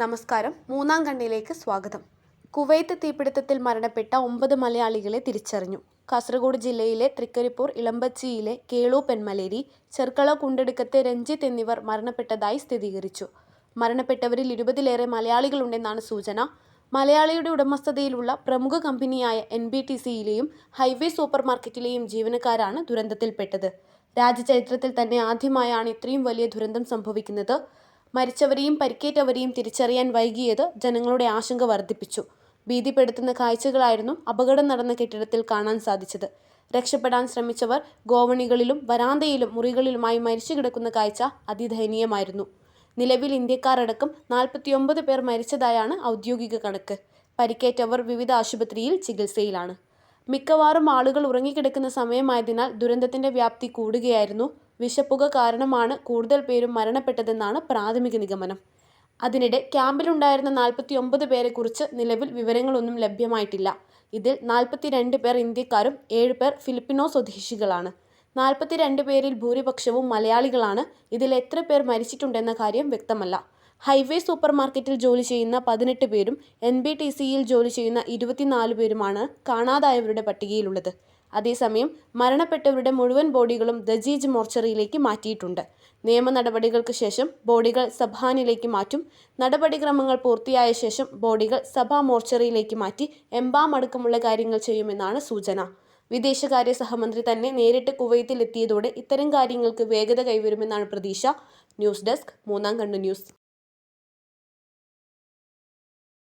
നമസ്കാരം. മൂന്നാം കണ്ണിലേക്ക് സ്വാഗതം. കുവൈത്ത് തീപിടുത്തത്തിൽ മരണപ്പെട്ട ഒമ്പത് മലയാളികളെ തിരിച്ചറിഞ്ഞു. കാസർഗോഡ് ജില്ലയിലെ തൃക്കരിപ്പൂർ ഇളമ്പച്ചിയിലെ കേളു പെൺമലേരി ചെർക്കള കുണ്ടെടുക്കത്തെ രഞ്ജിത്ത് എന്നിവർ മരണപ്പെട്ടതായി സ്ഥിരീകരിച്ചു. മരണപ്പെട്ടവരിൽ ഇരുപതിലേറെ മലയാളികളുണ്ടെന്നാണ് സൂചന. മലയാളിയുടെ ഉടമസ്ഥതയിലുള്ള പ്രമുഖ കമ്പനിയായ എൻ ബി ടി സിയിലെയും ഹൈവേ സൂപ്പർ മാർക്കറ്റിലെയും ജീവനക്കാരാണ് ദുരന്തത്തിൽപ്പെട്ടത്. രാജ്യചരിത്രത്തിൽ തന്നെ ആദ്യമായാണ് ഇത്രയും വലിയ ദുരന്തം സംഭവിക്കുന്നത്. മരിച്ചവരെയും പരിക്കേറ്റവരെയും തിരിച്ചറിയാൻ വൈകിയത് ജനങ്ങളുടെ ആശങ്ക വർദ്ധിപ്പിച്ചു. ഭീതിപ്പെടുത്തുന്ന കാഴ്ചകളായിരുന്നു അപകടം നടന്ന കെട്ടിടത്തിൽ കാണാൻ സാധിച്ചത്. രക്ഷപ്പെടാൻ ശ്രമിച്ചവർ ഗോവണികളിലും വരാന്തയിലും മുറികളിലുമായി മരിച്ചു കിടക്കുന്ന കാഴ്ച അതിദയനീയമായിരുന്നു. നിലവിൽ ഇന്ത്യക്കാരടക്കം നാൽപ്പത്തിയൊമ്പത് പേർ മരിച്ചതായാണ് ഔദ്യോഗിക കണക്ക്. പരിക്കേറ്റവർ വിവിധ ആശുപത്രിയിൽ ചികിത്സയിലാണ്. മിക്കവാറും ആളുകൾ ഉറങ്ങിക്കിടക്കുന്ന സമയമായതിനാൽ ദുരന്തത്തിന്റെ വ്യാപ്തി കൂടുകയായിരുന്നു. വിഷപ്പുക കാരണമാണ് കൂടുതൽ പേരും മരണപ്പെട്ടതെന്നാണ് പ്രാഥമിക നിഗമനം. അതിനിടെ ക്യാമ്പിലുണ്ടായിരുന്ന നാൽപ്പത്തി ഒമ്പത് പേരെക്കുറിച്ച് നിലവിൽ വിവരങ്ങളൊന്നും ലഭ്യമായിട്ടില്ല. ഇതിൽ നാൽപ്പത്തിരണ്ട് പേർ ഇന്ത്യക്കാരും ഏഴ് പേർ ഫിലിപ്പിനോ സ്വദേശികളാണ്. നാൽപ്പത്തിരണ്ട് പേരിൽ ഭൂരിപക്ഷവും മലയാളികളാണ്. ഇതിൽ എത്ര പേർ മരിച്ചിട്ടുണ്ടെന്ന കാര്യം വ്യക്തമല്ല. ഹൈവേ സൂപ്പർ മാർക്കറ്റിൽ ജോലി ചെയ്യുന്ന പതിനെട്ട് പേരും എൻ ബി ടി സിയിൽ ജോലി ചെയ്യുന്ന ഇരുപത്തിനാല് പേരുമാണ് കാണാതായവരുടെ പട്ടികയിലുള്ളത്. അതേസമയം മരണപ്പെട്ടവരുടെ മുഴുവൻ ബോഡികളും ദജീജ് മോർച്ചറിയിലേക്ക് മാറ്റിയിട്ടുണ്ട്. നിയമ നടപടികൾക്ക് ശേഷം ബോഡികൾ സഭാനിലേക്ക് മാറ്റും. നടപടിക്രമങ്ങൾ പൂർത്തിയായ ശേഷം ബോഡികൾ സഭാ മോർച്ചറിയിലേക്ക് മാറ്റി എംബാം അടക്കമുള്ള കാര്യങ്ങൾ ചെയ്യുമെന്നാണ് സൂചന. വിദേശകാര്യ സഹമന്ത്രി തന്നെ നേരിട്ട് കുവൈത്തിൽ എത്തിയതോടെ ഇത്തരം കാര്യങ്ങൾക്ക് വേഗത കൈവരുമെന്നാണ് പ്രതീക്ഷ. ന്യൂസ് ഡെസ്ക് മൂന്നാം കണ്ണു ന്യൂസ്.